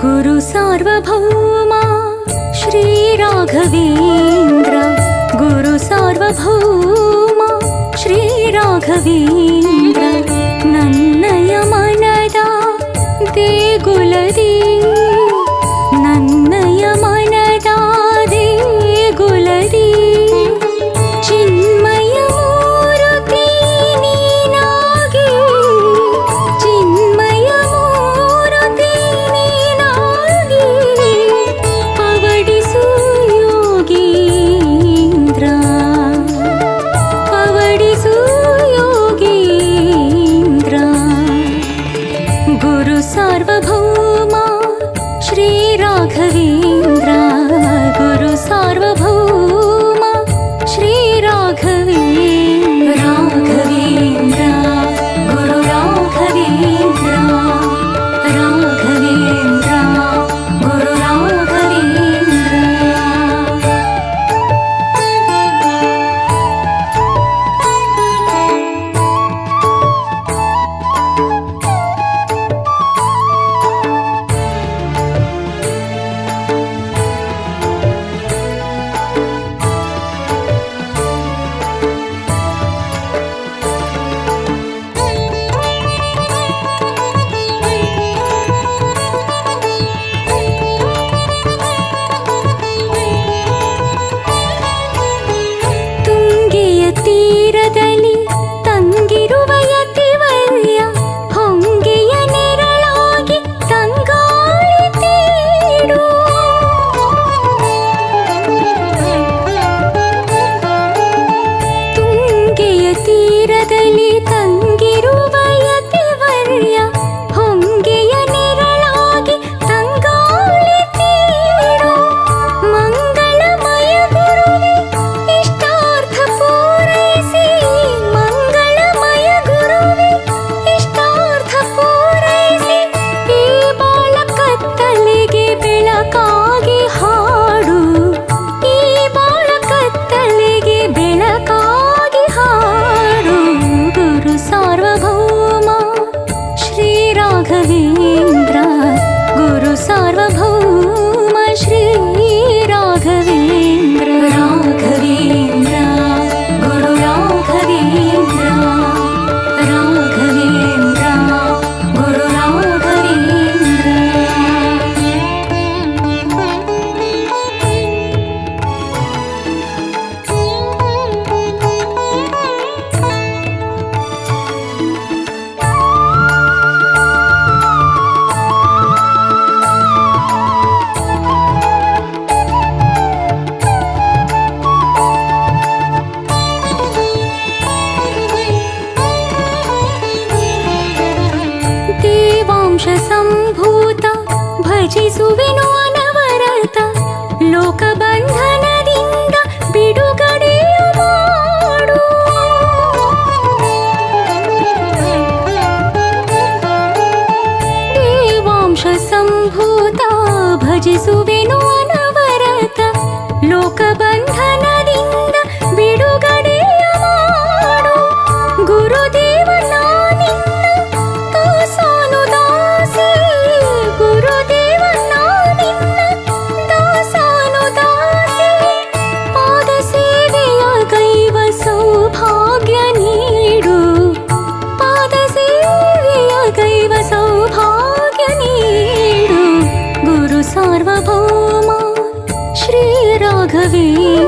गुरु सार्वभौमा Sri Raghavendra गुरु गुरुसार्वभौमा श्रीराघवीन्द्र नन्नयमनदा देगुलदी वंशसम्भूत भजिसु विनोनवरत लोकबन्धनदिन्द बिडुगडेय Madhu देवांशसम्भूता भजिसु கவி